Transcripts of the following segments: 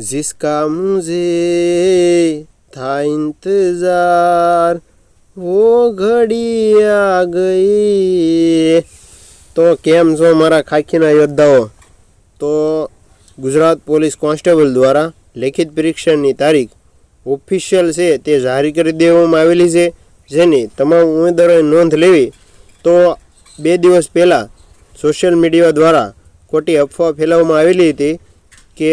जिसका मुझे था इंतजार वो ઘડી આ ગઈ તો કેમ છો મારા ખાખીના યોદ્ધાઓ તો ગુજરાત પોલીસ કોન્સ્ટેબલ દ્વારા લેખિત પરીક્ષાની તારીખ ઓફિશિયલ છે તે જાહેર કરી દેવામાં આવેલી છે જેની તમામ ઉમેદવારોએ નોંધ લેવી તો બે દિવસ પહેલાં સોશિયલ મીડિયા દ્વારા ખોટી અફવા ફેલાવવામાં આવેલી હતી કે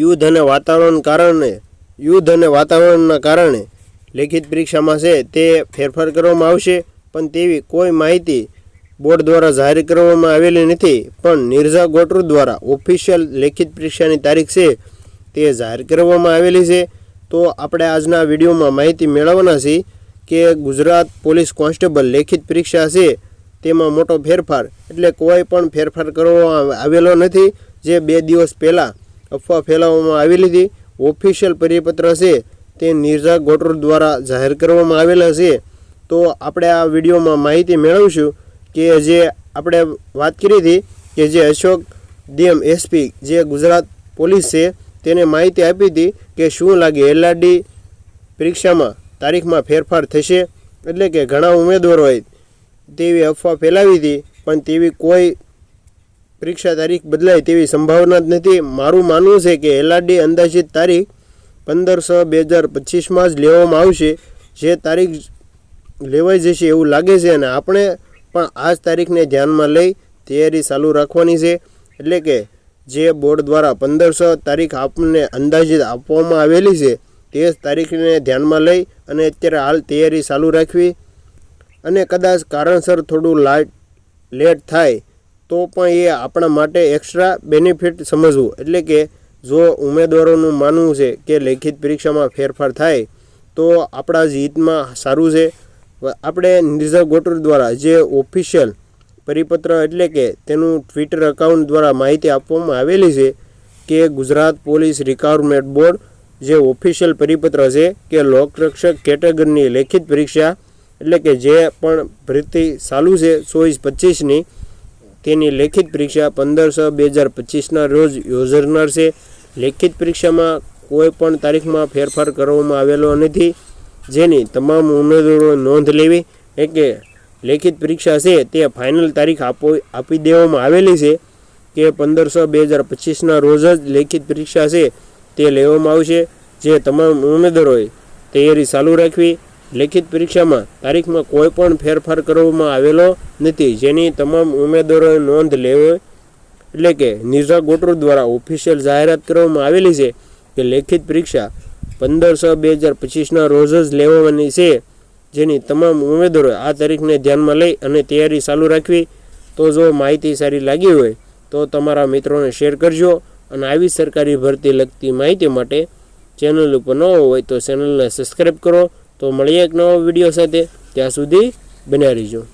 યુદ્ધ અને વાતાવરણ કારણે, યુદ્ધ અને વાતાવરણના કારણે લેખિત પરીક્ષામાં છે, તે ફેરફાર કરવામાં આવશે, પણ તેવી કોઈ માહિતી બોર્ડ દ્વારા જાહેર કરવામાં આવેલી નથી. પણ નિર્જા ગોટરુ દ્વારા ઓફિશિયલ લેખિત પરીક્ષાની તારીખ છે, તે જાહેર કરવામાં આવેલી છે. તો આપણે આજના વિડીયોમાં માહિતી મેળવવાના છીએ કે ગુજરાત પોલીસ કોન્સ્ટેબલ લેખિત પરીક્ષા છે, તેમાં મોટો ફેરફાર, એટલે કોઈ પણ ફેરફાર કરવામાં આવેલો નથી, જે બે દિવસ પહેલાં અફવા ફેલાવવામાં આવેલી હતી ઓફિશિયલ પરિપત્ર છે તે નિર્જા ગોટર દ્વારા જાહેર કરવામાં આવેલા છે. તો આપણે આ વિડીયોમાં માહિતી મેળવીશું કે જે આપણે વાત કરી હતી કે જે અશોક ડીએમ એસપી જે ગુજરાત પોલીસ છે તેને માહિતી આપી હતી કે શું લાગે એલઆરડી પરીક્ષામાં તારીખમાં ફેરફાર થશે એટલે કે ઘણા ઉમેદવારોએ તેવી અફવા ફેલાવી હતી, પણ તેવી કોઈ પરીક્ષા તારીખ બદલાય તેવી સંભાવના જ નથી. મારું માનવું છે કે એલઆરડી અંદાજિત તારીખ પંદર છ બે હજાર પચીસમાં જ લેવામાં આવશે. જે તારીખ લેવાઈ જશે એવું લાગે છે અને આપણે પણ આ જ તારીખને ધ્યાનમાં લઈ તૈયારી ચાલુ રાખવાની છે. એટલે કે જે બોર્ડ દ્વારા પંદરસો તારીખ આપણને અંદાજિત આપવામાં આવેલી છે, તે જ તારીખને ધ્યાનમાં લઈ અને અત્યારે હાલ તૈયારી ચાલુ રાખવી. અને કદાચ કારણસર થોડું લાટ લેટ થાય તો પણ એ આપણા માટે એક્સ્ટ્રા બેનિફિટ સમજવું. એટલે કે જો ઉમેદવારોનું માનવું છે કે લેખિત પરીક્ષામાં ફેરફાર થાય, તો આપણા જ હિતમાં સારું છે. આપણે નિર્જા ગોટર દ્વારા જે ઓફિશિયલ પરિપત્ર એટલે કે તેનું ટ્વિટર એકાઉન્ટ દ્વારા માહિતી આપવામાં આવેલી છે કે ગુજરાત પોલીસ રિક્વાયરમેન્ટ બોર્ડ જે ઓફિશિયલ પરિપત્ર છે કે લોકરક્ષક કેટેગરીની લેખિત પરીક્ષા એટલે કે જે પણ ભરતી ચાલુ છે ચોવીસ પચીસની તેની લેખિત પરીક્ષા પંદર છ બે હજાર પચીસના રોજ યોજાનાર છે. લેખિત પરીક્ષામાં કોઈ પણ તારીખમાં ફેરફાર કરવામાં આવેલો નથી. જેની તમામ ઉમેદવારોએ નોંધ લેવી કે લેખિત પરીક્ષા છે તે ફાઇનલ તારીખ આપો, આપી દેવામાં આવેલી છે કે પંદરસો બે હજાર પચીસના રોજ જ લેખિત પરીક્ષા છે તે લેવામાં આવશે. જે તમામ ઉમેદવારોએ તૈયારી ચાલુ રાખવી લેખિત પરીક્ષામાં તારીખમાં કોઈ પણ ફેરફાર કરવામાં આવેલો નથી. જેની તમામ ઉમેદવારોએ નોંધ લેવી એટલે કે નિર્જા ગોટર દ્વારા ઓફિશિયલ જાહેરાત કરવામાં આવેલી છે કે લેખિત પરીક્ષા પંદર છ બે હજાર પચીસના રોજ જ લેવાની છે. જેની તમામ ઉમેદવારોએ આ તારીખને ધ્યાનમાં લઈ અને તૈયારી ચાલુ રાખવી. તો જો માહિતી સારી લાગી હોય તો તમારા મિત્રોને શેર કરજો અને આવી સરકારી ભરતી લગતી માહિતી માટે ચેનલ ઉપર ન હોય તો ચેનલને સબસ્ક્રાઈબ કરો. તો મળીએ એક નવો વીડિયો સાથે. ત્યાં સુધી બન્યા રહીજો.